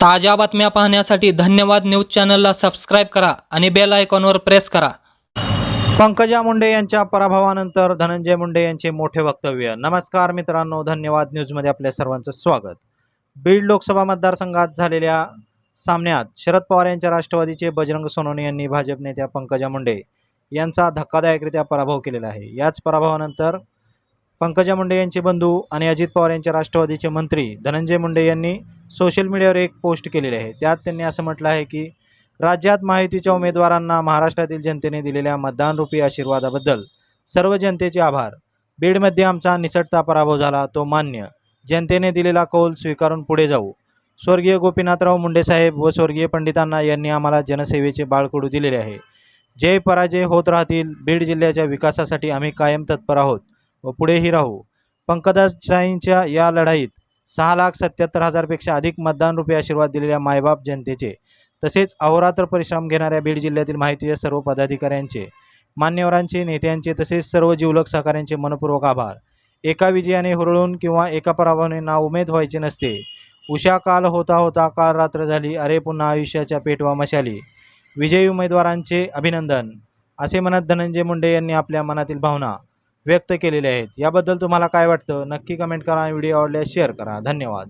ताज्या बातम्या पाहण्यासाठी धन्यवाद न्यूज चॅनलला सबस्क्राईब करा आणि बेल आयकॉनवर प्रेस करा. पंकजा मुंडे यांच्या पराभवानंतर धनंजय मुंडे यांचे मोठे वक्तव्य. नमस्कार मित्रांनो धन्यवाद न्यूजमध्ये आपल्या सर्वांचं स्वागत. बीड लोकसभा मतदारसंघात झालेल्या सामन्यात शरद पवार यांच्या राष्ट्रवादीचे बजरंग सोनवणे यांनी भाजप नेत्या पंकजा मुंडे यांचा धक्कादायकरित्या पराभव केलेला आहे. याच पराभवानंतर पंकजा मुंडे यांचे बंधू आणि अजित पवार यांच्या राष्ट्रवादीचे मंत्री धनंजय मुंडे यांनी सोशल मीडियावर एक पोस्ट केलेली आहे. त्यात त्यांनी असं म्हटलं आहे की राज्यात माहितीच्या उमेदवारांना महाराष्ट्रातील जनतेने दिलेल्या मतदानरूपी आशीर्वादाबद्दल सर्व जनतेचे आभार. बीडमध्ये आमचा निसटता पराभव झाला तो मान्य. जनतेने दिलेला कौल स्वीकारून पुढे जाऊ. स्वर्गीय गोपीनाथराव मुंडेसाहेब व स्वर्गीय पंडितांना यांनी आम्हाला जनसेवेचे बाळकडू दिलेले आहे. जय पराजय होत राहतील बीड जिल्ह्याच्या विकासासाठी आम्ही कायम तत्पर आहोत व पुढेही राहू. पंकजाताईंच्या या लढाईत सहा लाख सत्याहत्तर हजारपेक्षा अधिक मतदानरूपी आशीर्वाद दिलेल्या मायबाप जनतेचे तसेच अहोरात्र परिश्रम घेणाऱ्या बीड जिल्ह्यातील माहितीच्या सर्व पदाधिकाऱ्यांचे मान्यवरांचे नेत्यांचे तसेच सर्व जीवलक सहकाऱ्यांचे मनपूर्वक आभार. एका विजयाने हुरळून किंवा एका पराभवाने ना उमेद व्हायचे नसते. उषा काल होता होता काल रात्र झाली अरे पुन्हा आयुष्याच्या पेटवा मशाली. विजयी उमेदवारांचे अभिनंदन. असे म्हणत धनंजय मुंडे यांनी आपल्या मनातील भावना व्यक्त केलेले आहेत. याबद्दल तुम्हाला काय वाटतं? नक्की कमेंट करा व्हिडिओ आवडल्यास शेअर करा. धन्यवाद.